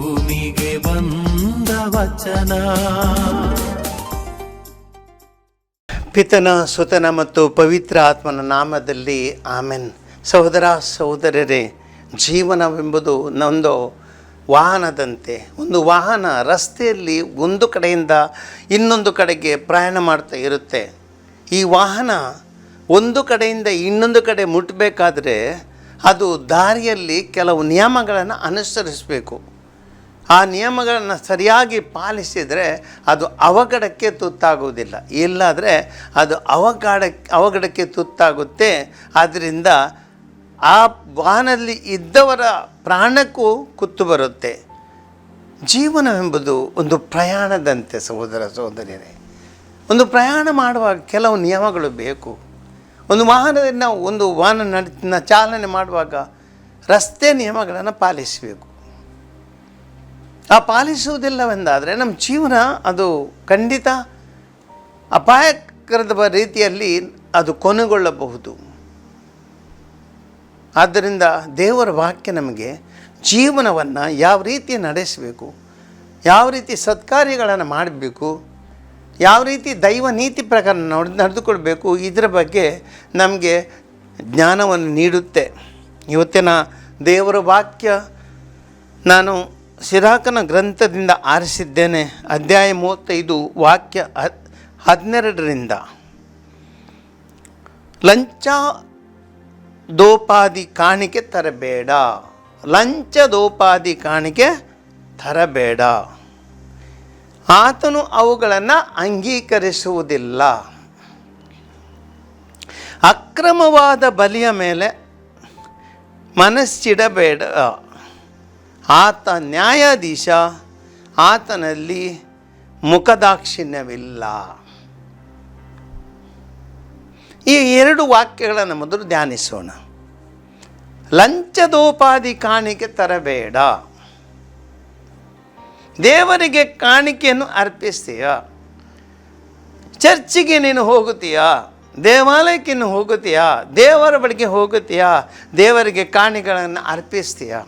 ಭೂಮಿಗೆ ಬಂದ ವಚನ. ಪಿತನ, ಸುತನ ಮತ್ತು ಪವಿತ್ರ ಆತ್ಮನ ನಾಮದಲ್ಲಿ ಆಮೆನ್. ಸಹೋದರ, ಸಹೋದರರೇ, ಜೀವನವೆಂಬುದು ನೊಂದು ವಾಹನದಂತೆ. ಒಂದು ವಾಹನ ರಸ್ತೆಯಲ್ಲಿ ಒಂದು ಕಡೆಯಿಂದ ಇನ್ನೊಂದು ಕಡೆಗೆ ಪ್ರಯಾಣ ಮಾಡ್ತಾ ಇರುತ್ತೆ. ಈ ವಾಹನ ಒಂದು ಕಡೆಯಿಂದ ಇನ್ನೊಂದು ಕಡೆ ಮುಟ್ಟಬೇಕಾದ್ರೆ ಅದು ದಾರಿಯಲ್ಲಿ ಕೆಲವು ನಿಯಮಗಳನ್ನು ಅನುಸರಿಸಬೇಕು. ಆ ನಿಯಮಗಳನ್ನು ಸರಿಯಾಗಿ ಪಾಲಿಸಿದರೆ ಅದು ಅವಘಡಕ್ಕೆ ತುತ್ತಾಗುವುದಿಲ್ಲ. ಇಲ್ಲಾದರೆ ಅದು ಅವಘಡ, ಅವಘಡಕ್ಕೆ ತುತ್ತಾಗುತ್ತೆ. ಆದ್ದರಿಂದ ಆ ವಾಹನದಲ್ಲಿ ಇದ್ದವರ ಪ್ರಾಣಕ್ಕೂ ಕುತ್ತು ಬರುತ್ತೆ. ಜೀವನವೆಂಬುದು ಒಂದು ಪ್ರಯಾಣದಂತೆ ಸಹೋದರ ಸಹೋದರಿಯರೇ. ಒಂದು ಪ್ರಯಾಣ ಮಾಡುವಾಗ ಕೆಲವು ನಿಯಮಗಳು ಬೇಕು. ಒಂದು ವಾಹನದಲ್ಲಿ ನಾವು ಒಂದು ವಾಹನ ಚಾಲನೆ ಮಾಡುವಾಗ ರಸ್ತೆ ನಿಯಮಗಳನ್ನು ಪಾಲಿಸಬೇಕು. ಆ ಪಾಲಿಸುವುದಿಲ್ಲವೆಂದಾದರೆ ನಮ್ಮ ಜೀವನ ಅದು ಖಂಡಿತ ಅಪಾಯಕರದ ರೀತಿಯಲ್ಲಿ ಅದು ಕೊನೆಗೊಳ್ಳಬಹುದು. ಆದ್ದರಿಂದ ದೇವರ ವಾಕ್ಯ ನಮಗೆ ಜೀವನವನ್ನು ಯಾವ ರೀತಿ ನಡೆಸಬೇಕು, ಯಾವ ರೀತಿ ಸತ್ಕಾರ್ಯಗಳನ್ನು ಮಾಡಬೇಕು, ಯಾವ ರೀತಿ ದೈವ ನೀತಿ ಪ್ರಕಾರ ನೋಡಿ, ನಡೆದುಕೊಳ್ಬೇಕು, ಇದರ ಬಗ್ಗೆ ನಮಗೆ ಜ್ಞಾನವನ್ನು ನೀಡುತ್ತೆ. ಇವತ್ತಿನ ದೇವರ ವಾಕ್ಯ ನಾನು ಸಿರಾಕನ ಗ್ರಂಥದಿಂದ ಆರಿಸಿದ್ದೇನೆ. ಅಧ್ಯಾಯ ಮೂವತ್ತೈದು, ವಾಕ್ಯ ಹದಿನೆರಡರಿಂದ. ಲಂಚ ದೋಪಾದಿ ಕಾಣಿಕೆ ತರಬೇಡ. ಲಂಚ ದೋಪಾದಿ ಕಾಣಿಕೆ ತರಬೇಡ. ಆತನು ಅವುಗಳನ್ನು ಅಂಗೀಕರಿಸುವುದಿಲ್ಲ. ಅಕ್ರಮವಾದ ಬಲಿಯ ಮೇಲೆ ಮನಸ್ಸಿಡಬೇಡ. ಆತ ನ್ಯಾಯಾಧೀಶ, ಆತನಲ್ಲಿ ಮುಖದಾಕ್ಷಿಣ್ಯವಿಲ್ಲ. ಈ ಎರಡು ವಾಕ್ಯಗಳನ್ನು ಮೊದಲು ಧ್ಯಾನಿಸೋಣ. ಲಂಚದೋಪಾದಿ ಕಾಣಿಕೆ ತರಬೇಡ. ದೇವರಿಗೆ ಕಾಣಿಕೆಯನ್ನು ಅರ್ಪಿಸ್ತೀಯ. ಚರ್ಚಿಗೆ ನೀನು ಹೋಗುತ್ತೀಯಾ. ದೇವಾಲಯಕ್ಕೆ ನೀನು ಹೋಗುತ್ತೀಯಾ. ದೇವರ ಬಳಿಗೆ ಹೋಗುತ್ತೀಯಾ. ದೇವರಿಗೆ ಕಾಣಿಕೆಗಳನ್ನು ಅರ್ಪಿಸ್ತೀಯಾ.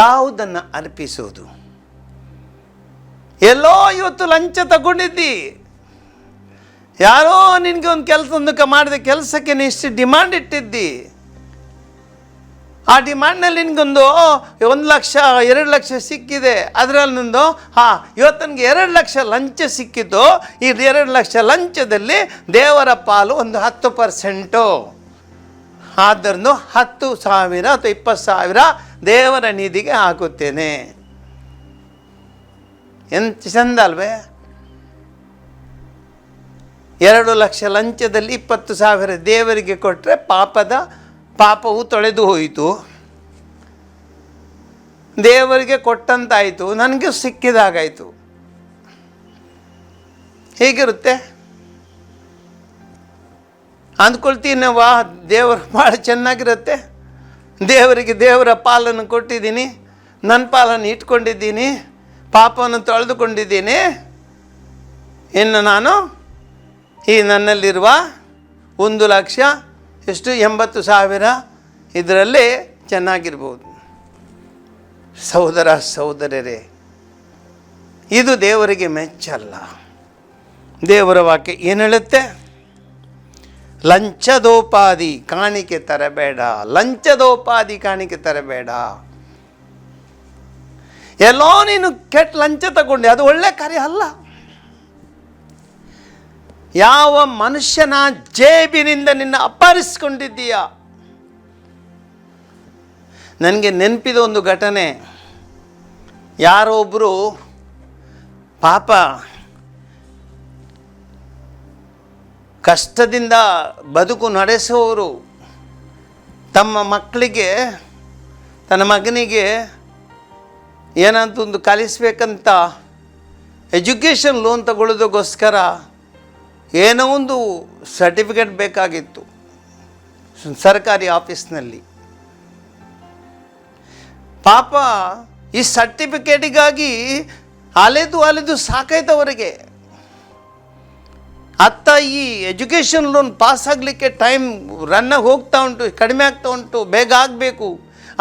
ಯಾವುದನ್ನು ಅರ್ಪಿಸೋದು ಎಲ್ಲೋ ಇವತ್ತು ಲಂಚ ತಗೊಂಡಿದ್ದಿ. ಯಾರೋ ನಿನಗೆ ಒಂದು ಕೆಲಸ ಒಂದು ಮಾಡಿದ ಕೆಲಸಕ್ಕೆ ಇಷ್ಟು ಡಿಮ್ಯಾಂಡ್ ಇಟ್ಟಿದ್ದಿ. ಆ ಡಿಮಾಂಡ್ನಲ್ಲಿ ನಿನಗೊಂದು ಒಂದು ಲಕ್ಷ, ಎರಡು ಲಕ್ಷ ಸಿಕ್ಕಿದೆ. ಅದರಲ್ಲಿ ನಿಂದು, ಹಾಂ, ಇವತ್ತು ನನಗೆ ಎರಡು ಲಕ್ಷ ಲಂಚ ಸಿಕ್ಕಿತು ಈ ಎರಡು ಲಕ್ಷ ಲಂಚದಲ್ಲಿ ದೇವರ ಪಾಲು ಒಂದು ಹತ್ತು ಪರ್ಸೆಂಟು. ಆದ್ದರಿಂದ ಹತ್ತು ಸಾವಿರ ಅಥವಾ ಇಪ್ಪತ್ತು ಸಾವಿರ ದೇವರ ನಿಧಿಗೆ ಹಾಕುತ್ತೇನೆ. ಎಂತ ಚಂದ ಅಲ್ವೇ? ಎರಡು ಲಕ್ಷ ಲಂಚದಲ್ಲಿ ಇಪ್ಪತ್ತು ಸಾವಿರ ದೇವರಿಗೆ ಕೊಟ್ಟರೆ ಪಾಪದ ಪಾಪವು ತೊಳೆದು ಹೋಯಿತು. ದೇವರಿಗೆ ಕೊಟ್ಟಂತಾಯಿತು, ನನಗೆ ಸಿಕ್ಕಿದಾಗಾಯಿತು. ಹೇಗಿರುತ್ತೆ? ಅಂದ್ಕೊಳ್ತೀನಿ ವಾ ದೇವರು ಭಾಳ ಚೆನ್ನಾಗಿರುತ್ತೆ. ದೇವರಿಗೆ ದೇವರ ಪಾಲನ್ನು ಕೊಟ್ಟಿದ್ದೀನಿ ನನ್ನ ಪಾಲನ್ನು ಇಟ್ಕೊಂಡಿದ್ದೀನಿ, ಪಾಪವನ್ನು ತೊಳೆದುಕೊಂಡಿದ್ದೀನಿ. ಇನ್ನು ನಾನು ಈ ನನ್ನಲ್ಲಿರುವ ಒಂದು ಲಕ್ಷ ಎಷ್ಟು? ಎಂಬತ್ತು ಸಾವಿರ ಇದರಲ್ಲಿ ಚೆನ್ನಾಗಿರ್ಬೋದು. ಸಹೋದರ ಸಹೋದರರೇ, ಇದು ದೇವರಿಗೆ ಮೆಚ್ಚಲ್ಲ. ದೇವರ ವಾಕ್ಯ ಏನು ಹೇಳುತ್ತೆ? ಲಂಚದೋಪಾದಿ ಕಾಣಿಕೆ ತರಬೇಡ. ಲಂಚದೋಪಾದಿ ಕಾಣಿಕೆ ತರಬೇಡ. ಎಲ್ಲೋ ನೀನು ಕೆಟ್ಟ ಲಂಚ ತಗೊಂಡೆ, ಅದು ಒಳ್ಳೆ ಕಾರ್ಯ ಅಲ್ಲ. ಯಾವ ಮನುಷ್ಯನ ಜೇಬಿನಿಂದ ನಿನ್ನ ಅಪಹರಿಸ್ಕೊಂಡಿದ್ದೀಯ ನನಗೆ ನೆನಪಿದ ಒಂದು ಘಟನೆ. ಯಾರೋ ಒಬ್ಬರು ಪಾಪ ಕಷ್ಟದಿಂದ ಬದುಕು ನಡೆಸುವವರು ತಮ್ಮ ಮಕ್ಕಳಿಗೆ, ತನ್ನ ಮಗನಿಗೆ ಏನಂತ ಒಂದು ಕಲಿಸ್ಬೇಕಂತ ಎಜುಕೇಷನ್ ಲೋನ್ ತಗೊಳ್ಳೋದಕ್ಕೋಸ್ಕರ ಏನೋ ಒಂದು ಸರ್ಟಿಫಿಕೇಟ್ ಬೇಕಾಗಿತ್ತು ಸರ್ಕಾರಿ ಆಫೀಸ್ನಲ್ಲಿ. ಪಾಪ ಈ ಸರ್ಟಿಫಿಕೇಟಿಗಾಗಿ ಅಲೆದು ಅಲೆದು ಸಾಕಾಯ್ತವರಿಗೆ. ಅತ್ತ ಈ ಎಜುಕೇಷನ್ ಲೋನ್ ಪಾಸ್ ಆಗಲಿಕ್ಕೆ ಟೈಮ್ ರನ್ನಾಗಿ ಹೋಗ್ತಾ ಉಂಟು, ಕಡಿಮೆ ಆಗ್ತಾ ಉಂಟು, ಬೇಗ ಆಗಬೇಕು.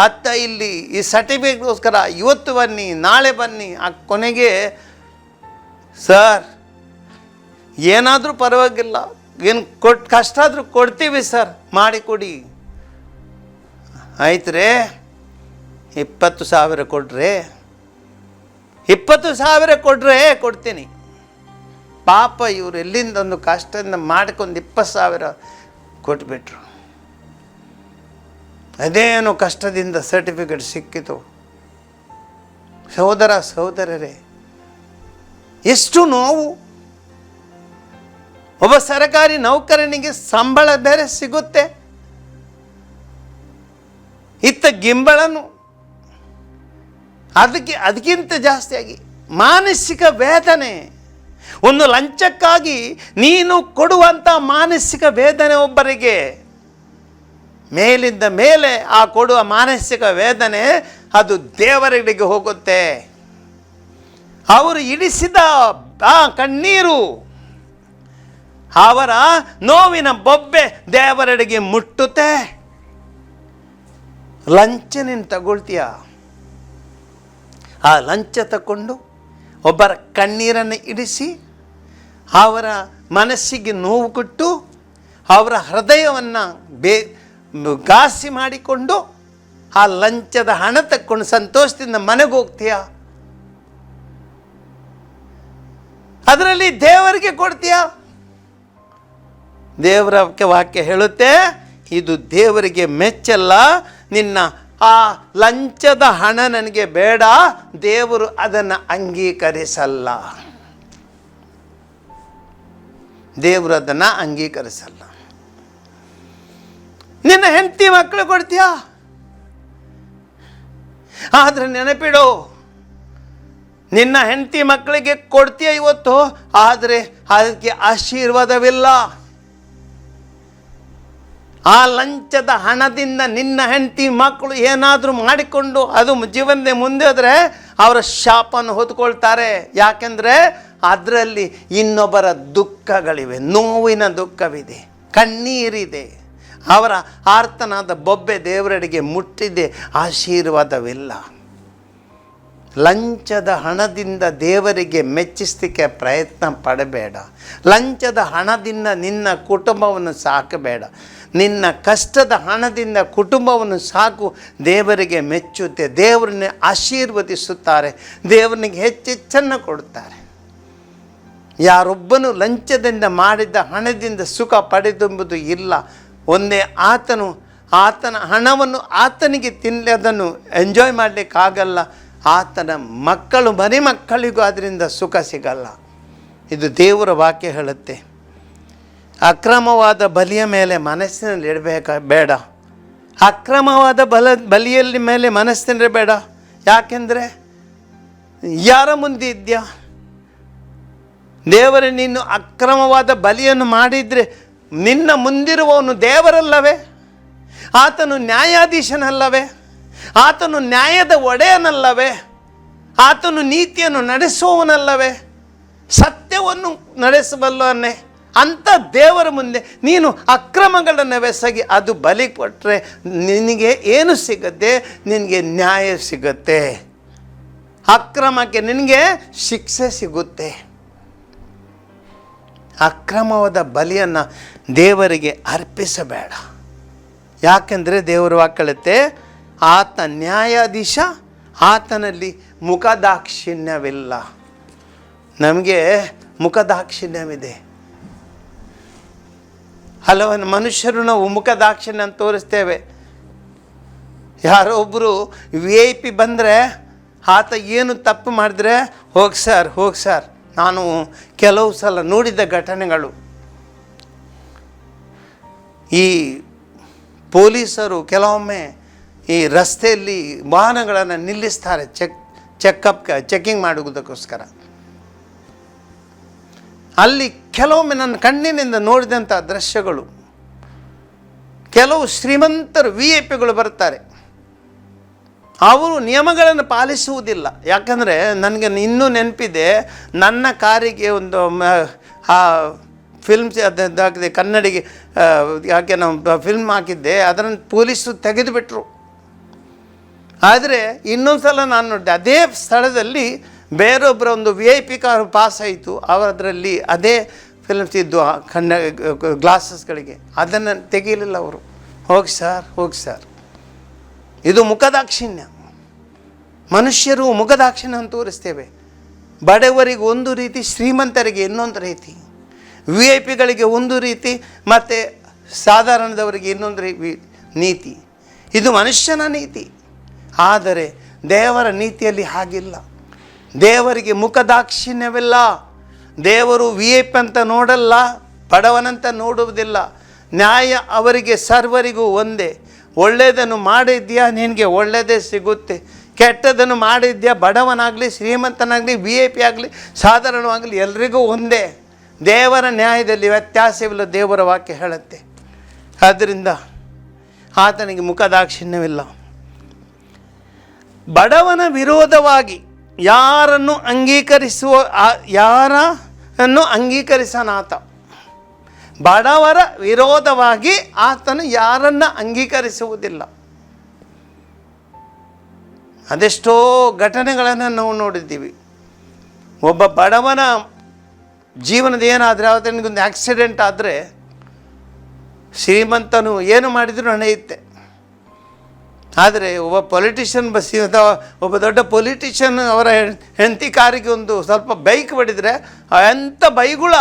ಅತ್ತ ಇಲ್ಲಿ ಈ ಸರ್ಟಿಫಿಕೇಟ್ಗೋಸ್ಕರ ಇವತ್ತು ಬನ್ನಿ, ನಾಳೆ ಬನ್ನಿ, ಆ ಕೊನೆಗೆ, ಸರ್, ಏನಾದರೂ ಪರವಾಗಿಲ್ಲ, ಏನು ಕೊಟ್ಟು ಕಷ್ಟ ಆದರೂ ಕೊಡ್ತೀವಿ, ಸರ್ ಮಾಡಿಕೊಡಿ ಆಯ್ತು ರೇ ಇಪ್ಪತ್ತು ಸಾವಿರ ಕೊಡ್ರೆ, ಇಪ್ಪತ್ತು ಸಾವಿರ ಕೊಡ್ರೆ ಕೊಡ್ತೀನಿ. ಪಾಪ ಇವರು ಎಲ್ಲಿಂದ ಒಂದು ಕಷ್ಟದಿಂದ ಮಾಡ್ಕೊಂಡು ಇಪ್ಪತ್ತು ಸಾವಿರ ಕೊಟ್ಬಿಟ್ರು. ಅದೇನೋ ಕಷ್ಟದಿಂದ ಸರ್ಟಿಫಿಕೇಟ್ ಸಿಕ್ಕಿತು. ಸಹೋದರ ಸಹೋದರರೇ, ಎಷ್ಟು ನೋವು. ಒಬ್ಬ ಸರ್ಕಾರಿ ನೌಕರನಿಗೆ ಸಂಬಳ ಬೇರೆ ಸಿಗುತ್ತೆ. ಇತ್ತ ಗಿಂಬಳನು. ಅದಕ್ಕೆ, ಅದಕ್ಕಿಂತ ಜಾಸ್ತಿಯಾಗಿ ಮಾನಸಿಕ ವೇದನೆ. ಒಂದು ಲಂಚಕ್ಕಾಗಿ ನೀನು ಕೊಡುವಂಥ ಮಾನಸಿಕ ವೇದನೆ ಒಬ್ಬರಿಗೆ, ಮೇಲಿಂದ ಮೇಲೆ ಆ ಕೊಡುವ ಮಾನಸಿಕ ವೇದನೆ ಅದು ದೇವರಿಗೆ ಹೋಗುತ್ತೆ. ಅವರು ಇಡಿಸಿದ ಆ ಕಣ್ಣೀರು, ಅವರ ನೋವಿನ ಬೊಬ್ಬೆ ದೇವರಡೆಗೆ ಮುಟ್ಟುತ್ತೆ. ಲಂಚ ನೀನು ತಗೊಳ್ತೀಯ? ಆ ಲಂಚ ತಗೊಂಡು ಒಬ್ಬರ ಕಣ್ಣೀರನ್ನು ಇಡಿಸಿ, ಅವರ ಮನಸ್ಸಿಗೆ ನೋವು ಕೊಟ್ಟು, ಅವರ ಹೃದಯವನ್ನು ಬೇ, ಗಾಸಿ ಮಾಡಿಕೊಂಡು, ಆ ಲಂಚದ ಹಣ ತಕ್ಕೊಂಡು ಸಂತೋಷದಿಂದ ಮನೆಗೆ ಹೋಗ್ತೀಯ? ಅದರಲ್ಲಿ ದೇವರಿಗೆ ಕೊಡ್ತೀಯ? ದೇವರ ವಾಕ್ಯ ಹೇಳುತ್ತೆ, ಇದು ದೇವರಿಗೆ ಮೆಚ್ಚಲ್ಲ, ನಿನ್ನ ಆ ಲಂಚದ ಹಣ ನನಗೆ ಬೇಡ, ದೇವರು ಅದನ್ನು ಅಂಗೀಕರಿಸಲ್ಲ. ದೇವರು ಅದನ್ನು ಅಂಗೀಕರಿಸಲ್ಲ. ನಿನ್ನ ಹೆಂಡತಿ ಮಕ್ಕಳು ಕೊಡ್ತೀಯಾ? ಆದರೆ ನೆನಪಿಡು, ನಿನ್ನ ಹೆಂಡತಿ ಮಕ್ಕಳಿಗೆ ಕೊಡ್ತೀಯ ಇವತ್ತು, ಆದರೆ ಅದಕ್ಕೆ ಆಶೀರ್ವಾದವಿಲ್ಲ. ಆ ಲಂಚದ ಹಣದಿಂದ ನಿನ್ನ ಹೆಂಡತಿ ಮಕ್ಕಳು ಏನಾದರೂ ಮಾಡಿಕೊಂಡು ಅದು ಜೀವನದ ಮುಂದೆ ಹೋದರೆ ಅವರ ಶಾಪನ್ನು ಹೊತ್ಕೊಳ್ತಾರೆ. ಯಾಕೆಂದರೆ ಅದರಲ್ಲಿ ಇನ್ನೊಬ್ಬರ ದುಃಖಗಳಿವೆ. ನೋವಿನ ದುಃಖವಿದೆ. ಕಣ್ಣೀರಿದೆ. ಅವರ ಆರ್ತನಾದ ಬೊಬ್ಬೆ ದೇವರಡಿಗೆ ಮುಟ್ಟಿದೆ. ಆಶೀರ್ವಾದವಿಲ್ಲ. ಲಂಚದ ಹಣದಿಂದ ದೇವರಿಗೆ ಮೆಚ್ಚಿಸಲಿಕ್ಕೆ ಪ್ರಯತ್ನ ಪಡಬೇಡ. ಲಂಚದ ಹಣದಿಂದ ನಿನ್ನ ಕುಟುಂಬವನ್ನು ಸಾಕಬೇಡ. ನಿನ್ನ ಕಷ್ಟದ ಹಣದಿಂದ ಕುಟುಂಬವನ್ನು ಸಾಕು. ದೇವರಿಗೆ ಮೆಚ್ಚುತ್ತೆ. ದೇವರನ್ನ ಆಶೀರ್ವದಿಸುತ್ತಾರೆ. ದೇವರಿಗೆ ಹೆಚ್ಚೆಚ್ಚನ್ನು ಕೊಡುತ್ತಾರೆ. ಯಾರೊಬ್ಬನು ಲಂಚದಿಂದ ಮಾಡಿದ ಹಣದಿಂದ ಸುಖ ಪಡೆದೆಂಬುದು ಇಲ್ಲ. ಒಂದೇ ಆತನು, ಆತನ ಹಣವನ್ನು ಆತನಿಗೆ ತಿನ್ನಲಿ ಅದನ್ನು ಎಂಜಾಯ್ ಮಾಡಲಿಕ್ಕಾಗಲ್ಲ. ಆತನ ಮಕ್ಕಳು, ಮನೆ ಮಕ್ಕಳಿಗೂ ಅದರಿಂದ ಸುಖ ಸಿಗಲ್ಲ. ಇದು ದೇವರ ವಾಕ್ಯ ಹೇಳುತ್ತೆ. ಅಕ್ರಮವಾದ ಬಲಿಯ ಮೇಲೆ ಮನಸ್ಸಿನಲ್ಲಿ ಇಡಬೇಕ, ಬೇಡ. ಅಕ್ರಮವಾದ ಬಲ, ಬಲಿಯಲ್ಲಿ ಮೇಲೆ ಮನಸ್ಸಿನಲ್ಲಿ ಬೇಡ ಯಾಕೆಂದರೆ ಯಾರ ಮುಂದೆ ಇದೆಯಾ? ದೇವರ, ನೀನು ಅಕ್ರಮವಾದ ಬಲಿಯನ್ನು ಮಾಡಿದರೆ ನಿನ್ನ ಮುಂದಿರುವವನು ದೇವರಲ್ಲವೇ? ಆತನು ನ್ಯಾಯಾಧೀಶನಲ್ಲವೇ? ಆತನು ನ್ಯಾಯದ ಒಡೆಯನಲ್ಲವೇ? ಆತನು ನೀತಿಯನ್ನು ನಡೆಸುವವನಲ್ಲವೇ? ಸತ್ಯವನ್ನು ನಡೆಸಬಲ್ಲವನ್ನೇ? ಅಂಥ ದೇವರ ಮುಂದೆ ನೀನು ಅಕ್ರಮಗಳನ್ನು ಬೆಸಗಿ ಅದು ಬಲಿ ಕೊಟ್ಟರೆ ನಿನಗೆ ಏನು ಸಿಗುತ್ತೆ? ನಿನಗೆ ನ್ಯಾಯ ಸಿಗುತ್ತೆ. ಅಕ್ರಮಕ್ಕೆ ನಿನಗೆ ಶಿಕ್ಷೆ ಸಿಗುತ್ತೆ. ಅಕ್ರಮವಾದ ಬಲಿಯನ್ನು ದೇವರಿಗೆ ಅರ್ಪಿಸಬೇಡ. ಯಾಕೆಂದರೆ ದೇವರು ವಾಕ್ಯಳುತ್ತೆ ಆತ ನ್ಯಾಯಾಧೀಶ, ಆತನಲ್ಲಿ ಮುಖದಾಕ್ಷಿಣ್ಯವಿಲ್ಲ. ನಮಗೆ ಮುಖದಾಕ್ಷಿಣ್ಯವಿದೆ. ಹಲವು ಮನುಷ್ಯರು ನಾವು ಮುಖದಾಕ್ಷಿಣ್ಯ ಅಂತ ತೋರಿಸ್ತೇವೆ. ಯಾರೋ ಒಬ್ಬರು ವಿ ಐ ಪಿ ಬಂದರೆ ಆತ ಏನು ತಪ್ಪು ಮಾಡಿದ್ರೆ, ಹೋಗಿ ಸರ್ ಹೋಗಿ ಸರ್, ನಾನು ಕೆಲವು ಸಲ ನೋಡಿದ ಘಟನೆಗಳು. ಈ ಪೊಲೀಸರು ಕೆಲವೊಮ್ಮೆ ಈ ರಸ್ತೆಯಲ್ಲಿ ವಾಹನಗಳನ್ನು ನಿಲ್ಲಿಸ್ತಾರೆ ಚೆಕ್, ಚೆಕಪ್, ಚೆಕಿಂಗ್ ಮಾಡುವುದಕ್ಕೋಸ್ಕರ. ಅಲ್ಲಿ ಕೆಲವೊಮ್ಮೆ ನನ್ನ ಕಣ್ಣಿನಿಂದ ನೋಡಿದಂಥ ದೃಶ್ಯಗಳು. ಕೆಲವು ಶ್ರೀಮಂತರು ವಿ ಐ ಪಿಗಳು ಬರ್ತಾರೆ. ಅವರು ನಿಯಮಗಳನ್ನು ಪಾಲಿಸುವುದಿಲ್ಲ. ಯಾಕಂದರೆ ನನಗೆ ಇನ್ನೂ ನೆನಪಿದೆ, ನನ್ನ ಕಾರಿಗೆ ಒಂದು ಆ ಫಿಲ್ಮ್ಸ್ ಅದಾಗಿದೆ ಕನ್ನಡಿಗೆ ಯಾಕೆ ನಾವು ಫಿಲ್ಮ್ ಹಾಕಿದ್ದೆ, ಅದನ್ನು ಪೊಲೀಸರು ತೆಗೆದುಬಿಟ್ರು. ಆದರೆ ಇನ್ನೊಂದು ಸಲ ನಾನು ನೋಡಿದೆ, ಅದೇ ಸ್ಥಳದಲ್ಲಿ ಬೇರೊಬ್ಬರ ಒಂದು V I P car pass ಆಯಿತು, ಅವರದರಲ್ಲಿ ಅದೇ ಫಿಲ್ಮ್ಸ್ ಇದ್ದು ಕಣ್ಣ ಗ್ಲಾಸಸ್ಗಳಿಗೆ ಅದನ್ನು ತೆಗೀಲಿಲ್ಲ ಅವರು. ಹೋಗಿ ಸರ್ ಹೋಗಿ ಸರ್ ಇದು ಮುಖದಾಕ್ಷಿಣ್ಯ. ಮನುಷ್ಯರು ಮುಖದಾಕ್ಷಿಣ್ಯವನ್ನು ತೋರಿಸ್ತೇವೆ. ಬಡವರಿಗೆ ಒಂದು ರೀತಿ, ಶ್ರೀಮಂತರಿಗೆ ಇನ್ನೊಂದು ರೀತಿ. ವಿ ಐ ಪಿಗಳಿಗೆ ಒಂದು ರೀತಿ, ಮತ್ತು ಸಾಧಾರಣದವರಿಗೆ ಇನ್ನೊಂದು ರೀ ನೀತಿ. ಇದು ಮನುಷ್ಯನ ನೀತಿ. ಆದರೆ ದೇವರ ನೀತಿಯಲ್ಲಿ ಹಾಗಿಲ್ಲ. ದೇವರಿಗೆ ಮುಖದಾಕ್ಷಿಣ್ಯವಿಲ್ಲ ದೇವರು ವಿ ಐ ಅಂತ ನೋಡಲ್ಲ, ಬಡವನಂತ ನೋಡುವುದಿಲ್ಲ. ನ್ಯಾಯ ಅವರಿಗೆ ಸರ್ವರಿಗೂ ಒಂದೇ. ಒಳ್ಳೆಯದನ್ನು ಮಾಡಿದ್ಯಾ, ನಿನಗೆ ಒಳ್ಳೆಯದೇ ಸಿಗುತ್ತೆ. ಕೆಟ್ಟದನ್ನು ಮಾಡಿದ್ಯಾ, ಬಡವನಾಗಲಿ, ಶ್ರೀಮಂತನಾಗಲಿ ವಿ ಐ ಪಿ ಆಗಲಿ, ಸಾಧಾರಣವಾಗಲಿ ಎಲ್ರಿಗೂ ಒಂದೇ. ದೇವರ ನ್ಯಾಯದಲ್ಲಿ ವ್ಯತ್ಯಾಸವಿಲ್ಲ, ದೇವರ ವಾಕ್ಯ ಹೇಳುತ್ತೆ. ಆದ್ದರಿಂದ ಆತನಿಗೆ ಮುಖದಾಕ್ಷಿಣ್ಯವಿಲ್ಲ ಬಡವನ ವಿರೋಧವಾಗಿ ಯಾರನ್ನು ಅಂಗೀಕರಿಸುವ ಯಾರನ್ನು ಅಂಗೀಕರಿಸನಾತ? ಬಡವರ ವಿರೋಧವಾಗಿ ಆತನು ಯಾರನ್ನು ಅಂಗೀಕರಿಸುವುದಿಲ್ಲ? ಅದೆಷ್ಟೋ ಘಟನೆಗಳನ್ನು ನಾವು ನೋಡಿದ್ದೀವಿ. ಒಬ್ಬ ಬಡವನ ಜೀವನದ ಏನಾದರೆ ಆತನಿಗೊಂದು ಆಕ್ಸಿಡೆಂಟ್ ಆದರೆ ಶ್ರೀಮಂತನು ಏನು ಮಾಡಿದರೂ ನಡೆಯುತ್ತೆ. ಆದರೆ ಒಬ್ಬ ಪೊಲಿಟಿಷಿಯನ್ ಬಸ್ ಒಬ್ಬ ದೊಡ್ಡ ಪೊಲಿಟಿಷಿಯನ್ ಅವರ ಹೆಂಡತಿ ಕಾರಿಗೆ ಒಂದು ಸ್ವಲ್ಪ ಬೈಕ್ ಬಡಿದರೆ ಎಂಥ ಬೈಗುಳ?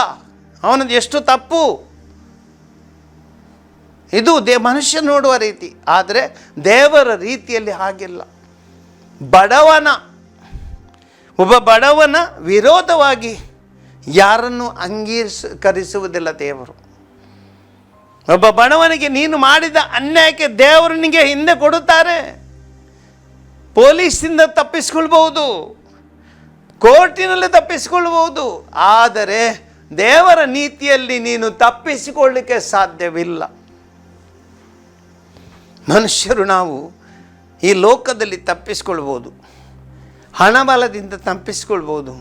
ಅವನದು ಎಷ್ಟು ತಪ್ಪು? ಇದು ದೇ, ಮನುಷ್ಯ ನೋಡುವ ರೀತಿ. ಆದರೆ ದೇವರ ರೀತಿಯಲ್ಲಿ ಹಾಗಿಲ್ಲ. ಬಡವನ, ಒಬ್ಬ ಬಡವನ ವಿರೋಧವಾಗಿ ಯಾರನ್ನು ಅಂಗೀಕರಿಸುವುದಿಲ್ಲ ದೇವರು. ಒಬ್ಬ ಬಡವನಿಗೆ ನೀನು ಮಾಡಿದ ಅನ್ಯಾಯಕ್ಕೆ ದೇವರನಿಗೆ ಹಿಂದೆ ಕೊಡುತ್ತಾರೆ. ಪೊಲೀಸಿಂದ ತಪ್ಪಿಸ್ಕೊಳ್ಬಹುದು. ಕೋರ್ಟಿನಲ್ಲಿ ತಪ್ಪಿಸಿಕೊಳ್ಳಬಹುದು ಆದರೆ ದೇವರ ನೀತಿಯಲ್ಲಿ ನೀನು ತಪ್ಪಿಸಿಕೊಳ್ಳಿಕ್ಕೆ ಸಾಧ್ಯವಿಲ್ಲ. ಮನುಷ್ಯರು ನಾವು ಈ ಲೋಕದಲ್ಲಿ ತಪ್ಪಿಸ್ಕೊಳ್ಬೋದು ಹಣಬಲದಿಂದ ತಪ್ಪಿಸ್ಕೊಳ್ಬೋದು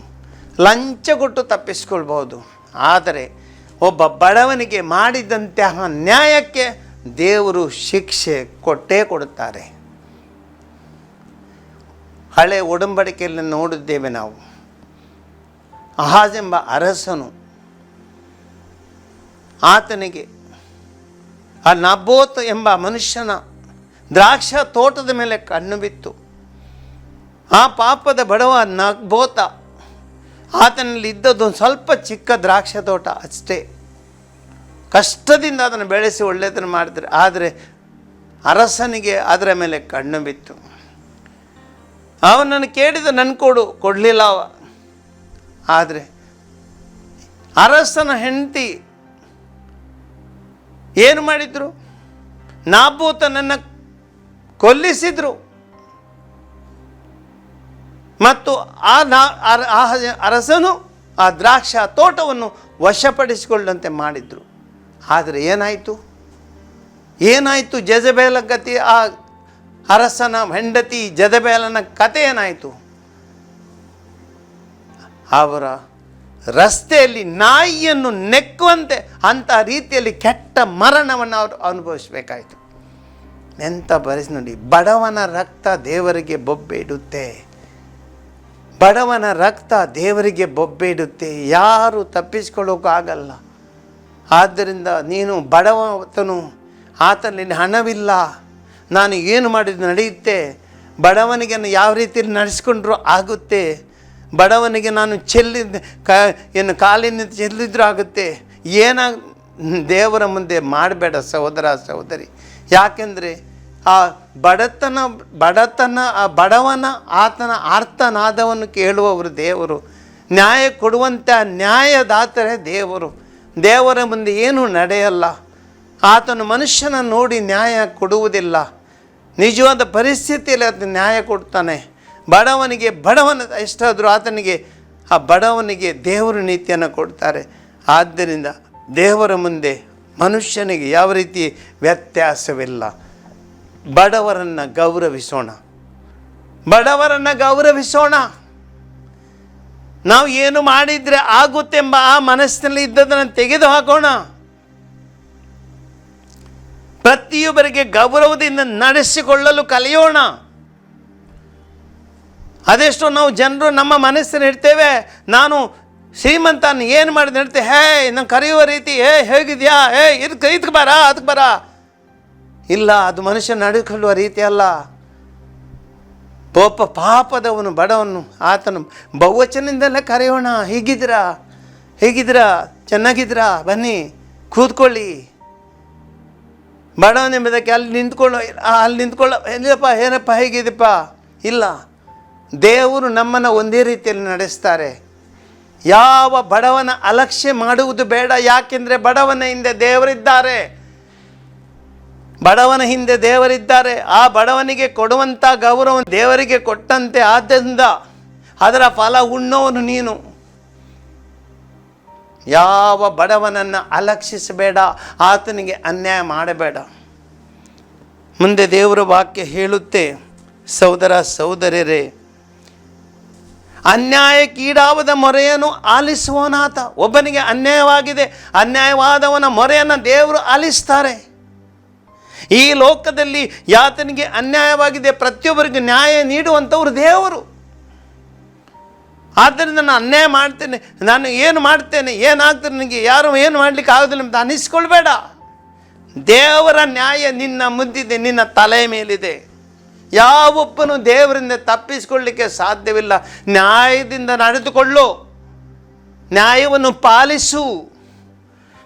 ಲಂಚ ಕೊಟ್ಟು ತಪ್ಪಿಸ್ಕೊಳ್ಬೋದು ಆದರೆ ಒಬ್ಬ ಬಡವನಿಗೆ ಮಾಡಿದಂತಹ ನ್ಯಾಯಕ್ಕೆ ದೇವರು ಶಿಕ್ಷೆ ಕೊಟ್ಟೇ ಕೊಡುತ್ತಾರೆ. ಹಳೆ ಒಡಂಬಡಿಕೆಯಲ್ಲಿ ನೋಡಿದ್ದೇವೆ ನಾವು. ಅಹಾಜೆಂಬ ಅರಸನು ಆತನಿಗೆ, ಆ ನಬೋತ್ ಎಂಬ ಮನುಷ್ಯನ ದ್ರಾಕ್ಷ ತೋಟದ ಮೇಲೆ ಕಣ್ಣು ಬಿತ್ತು. ಆ ಪಾಪದ ಬಡವ ನಬೋತ ಆತನಲ್ಲಿ ಇದ್ದದ್ದು ಒಂದು ಸ್ವಲ್ಪ ಚಿಕ್ಕ ದ್ರಾಕ್ಷ ತೋಟ ಅಷ್ಟೇ. ಕಷ್ಟದಿಂದ ಅದನ್ನು ಬೆಳೆಸಿ ಒಳ್ಳೆಯದನ್ನು ಮಾಡಿದರೆ. ಆದರೆ ಅರಸನಿಗೆ ಅದರ ಮೇಲೆ ಕಣ್ಣು ಬಿತ್ತು. ಅವನನ್ನು ಕೇಳಿದ ನನ್ನ ಕೊಡು, ಕೊಡಲಿಲ್ಲ ಅವ. ಆದರೆ ಅರಸನ ಹೆಂಡತಿ ಏನು ಮಾಡಿದ್ರು? ನಾಬೂತನನ್ನು ಕೊಲ್ಲಿಸಿದ್ರು. ಮತ್ತು ಆ ನಾ ಅರಸನು ಆ ದ್ರಾಕ್ಷ ತೋಟವನ್ನು ವಶಪಡಿಸಿಕೊಳ್ಳಂತೆ ಮಾಡಿದ್ರು. ಆದರೆ ಏನಾಯಿತು? ಏನಾಯಿತು ಜಜಬೇಲ ಗತಿ ಆ ಅರಸನ ಹೆಂಡತಿ ಜಜಬೇಲನ ಕತೆ ಏನಾಯಿತು? ಅವರ ರಸ್ತೆಯಲ್ಲಿ ನಾಯಿಯನ್ನು ನೆಕ್ಕುವಂತೆ ಅಂಥ ರೀತಿಯಲ್ಲಿ ಕೆಟ್ಟ ಮರಣವನ್ನು ಅವರು ಅನುಭವಿಸಬೇಕಾಯಿತು. ಎಂಥ ಬರೆಸಿ ನೋಡಿ, ಬಡವನ ರಕ್ತ ದೇವರಿಗೆ ಬೊಬ್ಬೆ ಇಡುತ್ತೆ. ಬಡವನ ರಕ್ತ ದೇವರಿಗೆ ಬೊಬ್ಬೆ ಇಡುತ್ತೆ ಯಾರು ತಪ್ಪಿಸ್ಕೊಳ್ಳೋಕ್ಕಾಗಲ್ಲ ಆದ್ದರಿಂದ ನೀನು ಬಡವತನು, ಆತನಲ್ಲಿ ಹಣವಿಲ್ಲ. ನಾನು ಏನು ಮಾಡಿದ್ದು ನಡೆಯುತ್ತೆ? ಬಡವನಿಗೆ ಯಾವ ರೀತಿಯಲ್ಲಿ ನಡೆಸ್ಕೊಂಡ್ರೂ ಆಗುತ್ತೆ? ಬಡವನಿಗೆ ನಾನು ಚೆಲ್ಲಿದ ಕ ಏನು ಕಾಲಿನ ಚೆಲ್ಲಿದ್ರೂ ಆಗುತ್ತೆ. ಏನಾಗ ದೇವರ ಮುಂದೆ ಮಾಡಬೇಡ ಸಹೋದರ ಸಹೋದರಿ. ಯಾಕೆಂದರೆ ಆ ಬಡತನ ಬಡತನ, ಆ ಬಡವನ, ಆತನ ಆರ್ತನಾದವನ್ನು ಕೇಳುವವರು ದೇವರು. ನ್ಯಾಯ ಕೊಡುವಂಥ ನ್ಯಾಯದಾತರೇ ದೇವರು. ದೇವರ ಮುಂದೆ ಏನೂ ನಡೆಯಲ್ಲ. ಆತನು ಮನುಷ್ಯನ ನೋಡಿ ನ್ಯಾಯ ಕೊಡುವುದಿಲ್ಲ. ನಿಜವಾದ ಪರಿಸ್ಥಿತಿಯಲ್ಲಿ ಅದನ್ನು ನ್ಯಾಯ ಕೊಡ್ತಾನೆ. ಬಡವನಿಗೆ ಬಡವನ ಎಷ್ಟಾದರೂ ಆತನಿಗೆ, ಆ ಬಡವನಿಗೆ ದೇವರು ನೀತಿಯನ್ನು ಕೊಡ್ತಾರೆ. ಆದ್ದರಿಂದ ದೇವರ ಮುಂದೆ ಮನುಷ್ಯನಿಗೆ ಯಾವ ರೀತಿ ವ್ಯತ್ಯಾಸವಿಲ್ಲ. ಬಡವರನ್ನು ಗೌರವಿಸೋಣ. ಬಡವರನ್ನು ಗೌರವಿಸೋಣ. ನಾವು ಏನು ಮಾಡಿದರೆ ಆಗುತ್ತೆಂಬ ಆ ಮನಸ್ಸಿನಲ್ಲಿ ಇದ್ದದನ್ನು ತೆಗೆದು ಹಾಕೋಣ ಪ್ರತಿಯೊಬ್ಬರಿಗೆ ಗೌರವದಿಂದ ನಡೆಸಿಕೊಳ್ಳಲು ಕಲಿಯೋಣ. ಅದೆಷ್ಟೋ ನಾವು ಜನರು ನಮ್ಮ ಮನಸ್ಸನ್ನು ಇಡ್ತೇವೆ ನಾನು ಶ್ರೀಮಂತನ ಏನು ಮಾಡಿದೆ? ಹೇಳ್ತೆ ಹೇ ನಂಗೆ ಕರೆಯುವ ರೀತಿ ಹೇ ಹೇಗಿದ್ಯಾ? ಹೇ ಇದಕ್ಕೆ ಇದಕ್ಕೆ ಬರ ಅದಕ್ಕೆ ಬರ. ಇಲ್ಲ, ಅದು ಮನುಷ್ಯ ನಡೆದುಕೊಳ್ಳುವ ರೀತಿ ಅಲ್ಲ. ಪೋಪ ಪಾಪದವನು, ಬಡವನು, ಆತನು ಬಹುವಚನದಿಂದಲೇ ಕರೆಯೋಣ. ಹೀಗಿದ್ದೀರಾ? ಹೇಗಿದ್ದೀರಾ? ಚೆನ್ನಾಗಿದ್ದೀರಾ? ಬನ್ನಿ, ಕೂತ್ಕೊಳ್ಳಿ. ಬಡವನೆಂಬುದಕ್ಕೆ ಅಲ್ಲಿ ನಿಂತ್ಕೊಳ್ಳೋ ಅಲ್ಲಿ ನಿಂತ್ಕೊಳ್ಳೋ ಇಲ್ಲಪ್ಪ ಏನಪ್ಪ ಹೇಗಿದೆಪ್ಪ ಇಲ್ಲ. ದೇವರು ನಮ್ಮನ್ನು ಒಂದೇ ರೀತಿಯಲ್ಲಿ ನಡೆಸ್ತಾರೆ. ಯಾವ ಬಡವನ ಅಲಕ್ಷ್ಯ ಮಾಡುವುದು ಬೇಡ. ಯಾಕೆಂದರೆ ಬಡವನ ಹಿಂದೆ ದೇವರಿದ್ದಾರೆ. ಬಡವನ ಹಿಂದೆ ದೇವರಿದ್ದಾರೆ. ಆ ಬಡವನಿಗೆ ಕೊಡುವಂಥ ಗೌರವ ದೇವರಿಗೆ ಕೊಟ್ಟಂತೆ ಆದ್ದರಿಂದ ಅದರ ಫಲ ಉಣ್ಣೋನು ನೀನು. ಯಾವ ಬಡವನನ್ನು ಅಲಕ್ಷಿಸಬೇಡ, ಆತನಿಗೆ ಅನ್ಯಾಯ ಮಾಡಬೇಡ. ಮುಂದೆ ದೇವರ ವಾಕ್ಯ ಹೇಳುತ್ತೆ, ಸಹೋದರ ಅನ್ಯಾಯ ಅನ್ಯಾಯಕ್ಕೀಡಾವದ ಮೊರೆಯನ್ನು ಆಲಿಸುವನಾತ ಒಬ್ಬನಿಗೆ ಅನ್ಯಾಯವಾಗಿದೆ, ಅನ್ಯಾಯವಾದವನ ಮೊರೆಯನ್ನು ದೇವರು ಆಲಿಸ್ತಾರೆ. ಈ ಲೋಕದಲ್ಲಿ ಯಾತನಿಗೆ ಅನ್ಯಾಯವಾಗಿದೆ, ಪ್ರತಿಯೊಬ್ಬರಿಗೆ ನ್ಯಾಯ ನೀಡುವಂಥವ್ರು ದೇವರು. ಆದ್ದರಿಂದ ನಾನು ಅನ್ಯಾಯ ಮಾಡ್ತೇನೆ, ನಾನು ಏನು ಮಾಡ್ತೇನೆ, ಏನಾಗ್ತದೆ ನನಗೆ, ಯಾರು ಏನು ಮಾಡಲಿಕ್ಕೆ ಆಗೋದಿಲ್ಲ ಅಂತ ಅನಿಸ್ಕೊಳ್ಬೇಡ. ದೇವರ ನ್ಯಾಯ ನಿನ್ನ ಮುದ್ದಿದೆ ನಿನ್ನ ತಲೆ ಮೇಲಿದೆ. ಯಾವೊಬ್ಬನು ದೇವರಿಂದ ತಪ್ಪಿಸಿಕೊಳ್ಳಿಕ್ಕೆ ಸಾಧ್ಯವಿಲ್ಲ. ನ್ಯಾಯದಿಂದ ನಡೆದುಕೊಳ್ಳು. ನ್ಯಾಯವನ್ನು ಪಾಲಿಸು.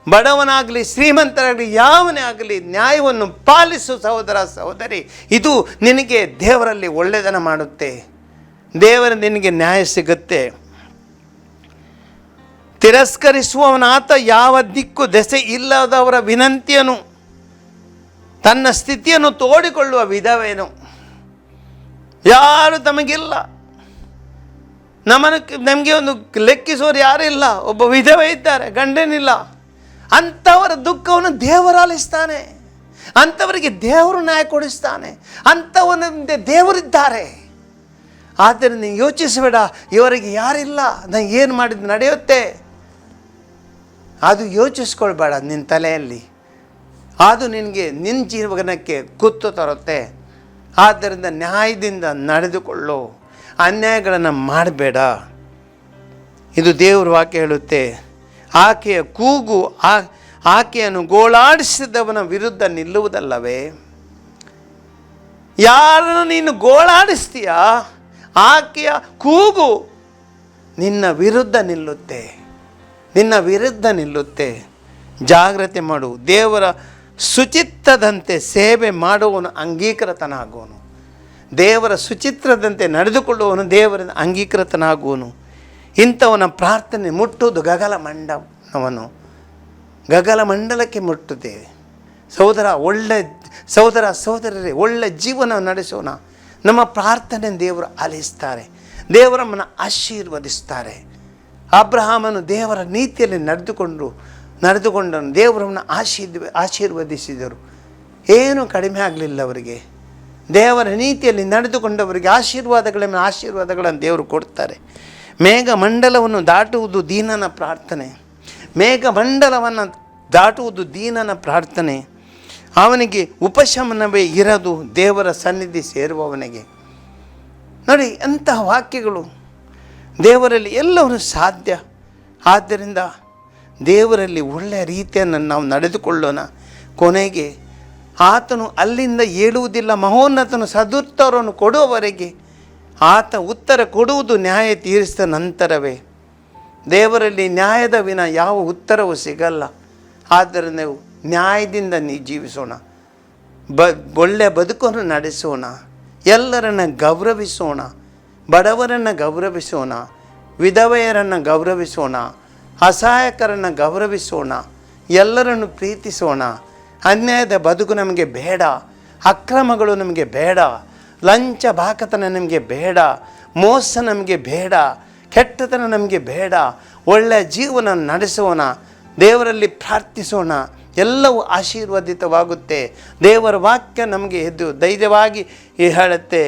ಬಡವನಾಗಲಿ, ಶ್ರೀಮಂತರಾಗಲಿ, ಯಾವನೇ ಆಗಲಿ ನ್ಯಾಯವನ್ನು ಪಾಲಿಸು ಸಹೋದರ, ಸಹೋದರಿ. ಇದು ನಿನಗೆ ದೇವರಲ್ಲಿ ಒಳ್ಳೆಯದನ್ನು ಮಾಡುತ್ತೆ. ದೇವರ ನಿನಗೆ ನ್ಯಾಯ ಸಿಗುತ್ತೆ. ತಿರಸ್ಕರಿಸುವವನಾತ ಯಾವ ದಿಕ್ಕು ದೆಸೆ ಇಲ್ಲದವರ ವಿನಂತಿಯನ್ನು ತನ್ನ ಸ್ಥಿತಿಯನ್ನು ತೋಡಿಕೊಳ್ಳುವ ವಿಧವೇನು. ಯಾರು ತಮಗಿಲ್ಲ. ನಮನ, ನಮಗೆ ಒಂದು ಲೆಕ್ಕಿಸೋರು ಯಾರಿಲ್ಲ. ಒಬ್ಬ ವಿಧವೇ ಇದ್ದಾರೆ, ಗಂಡನಿಲ್ಲ. ಅಂಥವರ ದುಃಖವನ್ನು ದೇವರಾಲಿಸ್ತಾನೆ ಅಂಥವರಿಗೆ ದೇವರು ನ್ಯಾಯ ಕೊಡಿಸ್ತಾನೆ. ಅಂಥವನ ದೇವರಿದ್ದಾರೆ. ಆದರೆ ನೀನು ಯೋಚಿಸಬೇಡ, ಇವರಿಗೆ ಯಾರಿಲ್ಲ, ನಾನು ಏನು ಮಾಡಿದ್ದು ನಡೆಯುತ್ತೆ? ಅದು ಯೋಚಿಸ್ಕೊಳ್ಬೇಡ ನಿನ್ನ ತಲೆಯಲ್ಲಿ. ಅದು ನಿನಗೆ ನಿನ್ನ ಜೀವನಕ್ಕೆ ಗೊತ್ತು ತರುತ್ತೆ. ಆದ್ದರಿಂದ ನ್ಯಾಯದಿಂದ ನಡೆದುಕೊಳ್ಳು. ಅನ್ಯಾಯಗಳನ್ನು ಮಾಡಬೇಡ. ಇದು ದೇವರು ವಾಕ್ಯ ಹೇಳುತ್ತೆ. ಆಕೆಯ ಕೂಗು, ಆ, ಆಕೆಯನ್ನು ಗೋಳಾಡಿಸಿದವನ ವಿರುದ್ಧ ನಿಲ್ಲುವುದಲ್ಲವೇ? ಯಾರನ್ನು ನೀನು ಗೋಳಾಡಿಸ್ತೀಯ? ಆಕೆಯ ಕೂಗು ನಿನ್ನ ವಿರುದ್ಧ ನಿಲ್ಲುತ್ತೆ. ನಿನ್ನ ವಿರುದ್ಧ ನಿಲ್ಲುತ್ತೆ. ಜಾಗ್ರತೆ ಮಾಡು. ದೇವರ ಶುಚಿತ್ತದಂತೆ ಸೇವೆ ಮಾಡುವವನು ಅಂಗೀಕೃತನಾಗುವನು. ದೇವರ ಸುಚಿತ್ರದಂತೆ ನಡೆದುಕೊಳ್ಳುವವನು ದೇವರ ಅಂಗೀಕೃತನಾಗುವನು. ಇಂಥವನ ಪ್ರಾರ್ಥನೆ ಮುಟ್ಟುವುದು ಗಗಲ ಮಂಡವನು ಗಗಲ ಮಂಡಲಕ್ಕೆ ಮುಟ್ಟುತ್ತೇವೆ. ಸಹೋದರ, ಒಳ್ಳೆ, ಸಹೋದರ, ಸಹೋದರರೇ, ಒಳ್ಳೆ ಜೀವನ ನಡೆಸೋಣ. ನಮ್ಮ ಪ್ರಾರ್ಥನೆ ದೇವರು ಆಲಿಸ್ತಾರೆ. ದೇವರಮ್ಮನ ಆಶೀರ್ವದಿಸ್ತಾರೆ. ಅಬ್ರಹಾಮನು ದೇವರ ನೀತಿಯಲ್ಲಿ ನಡೆದುಕೊಂಡು, ನಡೆದುಕೊಂಡನು. ದೇವರನ್ನು ಆಶೀರ್ವ, ಆಶೀರ್ವದಿಸಿದರು. ಏನೂ ಕಡಿಮೆ ಆಗಲಿಲ್ಲ ಅವರಿಗೆ. ದೇವರ ನೀತಿಯಲ್ಲಿ ನಡೆದುಕೊಂಡವರಿಗೆ ಆಶೀರ್ವಾದಗಳನ್ನು ಆಶೀರ್ವಾದಗಳನ್ನು ದೇವರು ಕೊಡ್ತಾರೆ. ಮೇಘ ಮಂಡಲವನ್ನು ದಾಟುವುದು ದೀನನ ಪ್ರಾರ್ಥನೆ. ಮೇಘಮಂಡಲವನ್ನು ದಾಟುವುದು ದೀನನ ಪ್ರಾರ್ಥನೆ. ಅವನಿಗೆ ಉಪಶಮನವೇ ಇರದು ದೇವರ ಸನ್ನಿಧಿ ಸೇರುವವನಿಗೆ. ನೋಡಿ ಎಂತಹ ವಾಕ್ಯಗಳು ದೇವರಲ್ಲಿ ಎಲ್ಲವೂ ಸಾಧ್ಯ. ಆದ್ದರಿಂದ ದೇವರಲ್ಲಿ ಒಳ್ಳೆಯ ರೀತಿಯನ್ನು ನಾವು ನಡೆದುಕೊಳ್ಳೋಣ. ಕೊನೆಗೆ ಆತನು ಅಲ್ಲಿಂದ ಏಳುವುದಿಲ್ಲ, ಮಹೋನ್ನತನು ಸದುತ್ತರವನ್ನು ಕೊಡುವವರೆಗೆ ಆತ ಉತ್ತರ ಕೊಡುವುದು ನ್ಯಾಯ ತೀರಿಸಿದ ನಂತರವೇ ದೇವರಲ್ಲಿ ನ್ಯಾಯದ ವಿನ ಯಾವ ಉತ್ತರವೂ ಸಿಗಲ್ಲ. ಆದ್ದರಿಂದ ನಾವು ನ್ಯಾಯದಿಂದ ನೀ ಜೀವಿಸೋಣ. ಬ ಒಳ್ಳೆಯ ಬದುಕನ್ನು ನಡೆಸೋಣ. ಎಲ್ಲರನ್ನು ಗೌರವಿಸೋಣ. ಬಡವರನ್ನು ಗೌರವಿಸೋಣ. ವಿಧವೆಯರನ್ನು ಗೌರವಿಸೋಣ. ಅಸಹಾಯಕರನ್ನು ಗೌರವಿಸೋಣ. ಎಲ್ಲರನ್ನು ಪ್ರೀತಿಸೋಣ. ಅನ್ಯಾಯದ ಬದುಕು ನಮಗೆ ಬೇಡ. ಅಕ್ರಮಗಳು ನಮಗೆ ಬೇಡ. ಲಂಚ ಬಾಕತನ ನಮಗೆ ಬೇಡ, ಮೋಸ ನಮಗೆ ಬೇಡ, ಕೆಟ್ಟತನ ನಮಗೆ ಬೇಡ ಒಳ್ಳೆಯ ಜೀವನ ನಡೆಸೋಣ, ದೇವರಲ್ಲಿ ಪ್ರಾರ್ಥಿಸೋಣ, ಎಲ್ಲವೂ ಆಶೀರ್ವಾದಿತವಾಗುತ್ತೆ. ದೇವರ ವಾಕ್ಯ ನಮಗೆ ಎದ್ದು ಧೈರ್ಯವಾಗಿ ಹೇಳುತ್ತೆ,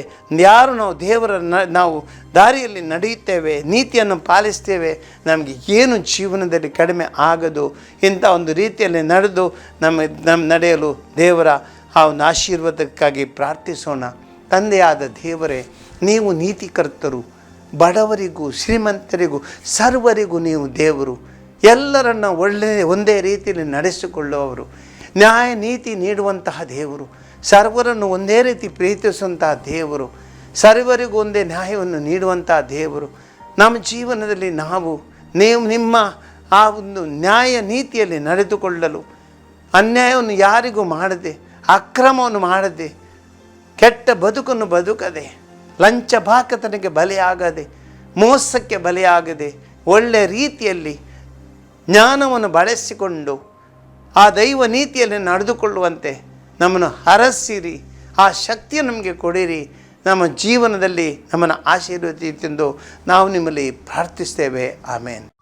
ಯಾರು ನಾವು ದೇವರ ನಾವು ದಾರಿಯಲ್ಲಿ ನಡೆಯುತ್ತೇವೆ, ನೀತಿಯನ್ನು ಪಾಲಿಸ್ತೇವೆ, ನಮಗೆ ಏನು ಜೀವನದಲ್ಲಿ ಕಡಿಮೆ ಆಗದು, ಇಂಥ ಒಂದು ರೀತಿಯಲ್ಲಿ ನಡೆದು ನಮ್ಮ ನಮ್ಮ ನಡೆಯಲು ದೇವರ ಆ ಒಂದು ಆಶೀರ್ವಾದಕ್ಕಾಗಿ ಪ್ರಾರ್ಥಿಸೋಣ. ತಂದೆಯಾದ ದೇವರೇ, ನೀವು ನೀತಿಕರ್ತರು, ಬಡವರಿಗೂ, ಶ್ರೀಮಂತರಿಗೂ, ಸರ್ವರಿಗೂ ನೀವು ದೇವರು. ಎಲ್ಲರನ್ನ ಒಳ್ಳೆಯ ಒಂದೇ ರೀತಿಯಲ್ಲಿ ನಡೆಸಿಕೊಳ್ಳುವವರು. ನ್ಯಾಯ, ನೀತಿ ನೀಡುವಂತಹ ದೇವರು. ಸರ್ವರನ್ನು ಒಂದೇ ರೀತಿ ಪ್ರೀತಿಸುವಂತಹ ದೇವರು. ಸರ್ವರಿಗೂ ಒಂದೇ ನ್ಯಾಯವನ್ನು ನೀಡುವಂತಹ ದೇವರು. ನಮ್ಮ ಜೀವನದಲ್ಲಿ ನಾವು, ನೀವು ನಿಮ್ಮ ಆ ಒಂದು ನ್ಯಾಯ ನೀತಿಯಲ್ಲಿ ನಡೆದುಕೊಳ್ಳಲು, ಅನ್ಯಾಯವನ್ನು ಯಾರಿಗೂ ಮಾಡದೆ, ಅಕ್ರಮವನ್ನು ಮಾಡದೆ ಕೆಟ್ಟ ಬದುಕನ್ನು ಬದುಕದೆ, ಲಂಚ ಭಾಕತನಿಗೆ ಬಲಿಯಾಗದೆ, ಮೋಸಕ್ಕೆ ಬಲಿಯಾಗದೆ ಒಳ್ಳೆಯ ರೀತಿಯಲ್ಲಿ ಜ್ಞಾನವನ್ನು ಬಳಸಿಕೊಂಡು ಆ ದೈವ ನೀತಿಯಲ್ಲಿ ನಡೆದುಕೊಳ್ಳುವಂತೆ ನಮ್ಮನ್ನು ಹರಸಿರಿ, ಆ ಶಕ್ತಿಯ ನಮಗೆ ಕೊಡಿರಿ, ನಮ್ಮ ಜೀವನದಲ್ಲಿ ನಮ್ಮನ್ನು ಆಶೀರ್ವದಿತೆಂದು ನಾವು ನಿಮ್ಮಲ್ಲಿ ಪ್ರಾರ್ಥಿಸ್ತೇವೆ. ಆಮೇನ್.